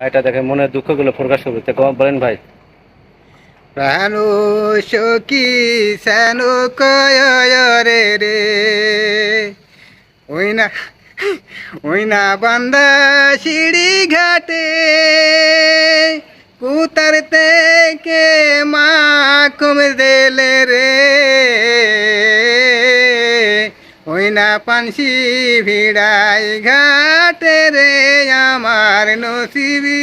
ভাইটা দেখে মনের দুঃখগুলো প্রকাশ করবে। তো বলেন ভাই। প্রাণ সখী সেন কয়রে রে। ওই না ওই না বান্দা সিঁড়ি ঘাটে। কুতার থেকে মা কম দেলে রে। না পানসি ভিড়াই ঘাটে রে আমার নসিবি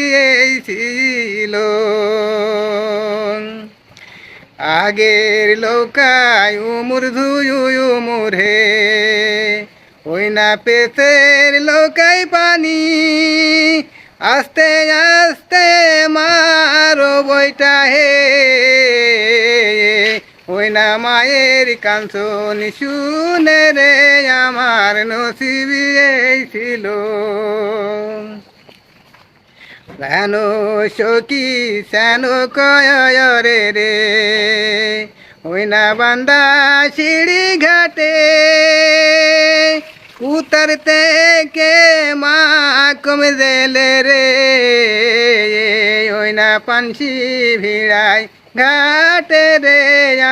আগের লোকায় উমুর ধুয়ু উমুরে, ওই না পেতের লোকাই পানি। আস্তে আস্তে মারো বইটা হে, ওই না মায়ের কাঞ্চনি শুনে রে আমার নসিবি এই ছিল। কেন সখী সেন কয়রে রে? ওই না বান্দা সিঁড়ি ঘাটে উতর কে মা কমে দেলে রে? ওই না পানসি ভিড়াই ঘাটে রে,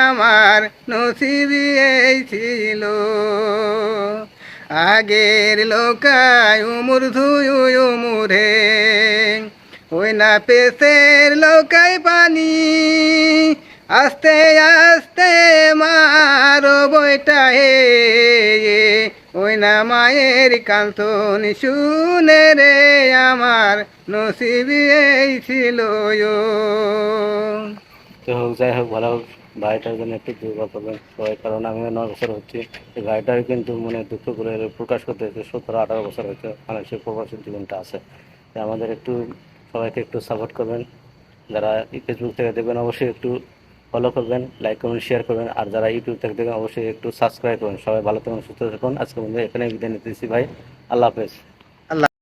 আমার নসিবি এই ছিল। আগের লোকায় উমুর ধুয়ু উমুরে। ওই না পেশের লোকাই পানি। আস্তে আস্তে মারো বইটা হে ওই না মায়ের কান্তন শুনে রে আমার নসিবি এই ছিল তো হোক, যাই হোক, ভালো হোক। ভাইটার জন্য একটু দুর্গা করবেন। সবাই, কারণ আমি নয় বছর হচ্ছে। এই ভাইটার কিন্তু মনে দুঃখগুলো প্রকাশ করতে হচ্ছে সতেরো, আঠারো বছর হচ্ছে মানুষের প্রবাসী জীবনটা আছে। আমাদের একটু সবাইকে একটু সাপোর্ট করবেন। যারা ফেসবুক থেকে দেখবেন, অবশ্যই একটু ফলো করবেন লাইক করবেন শেয়ার করবেন। আর যারা ইউটিউব থেকে দেখবেন, অবশ্যই একটু সাবস্ক্রাইব করবেন। সবাই ভালো থাকুন, সুস্থ থাকুন। আজকে বন্ধু এখানে বিদায় নিতেছি ভাই। আল্লাহ হাফেজ।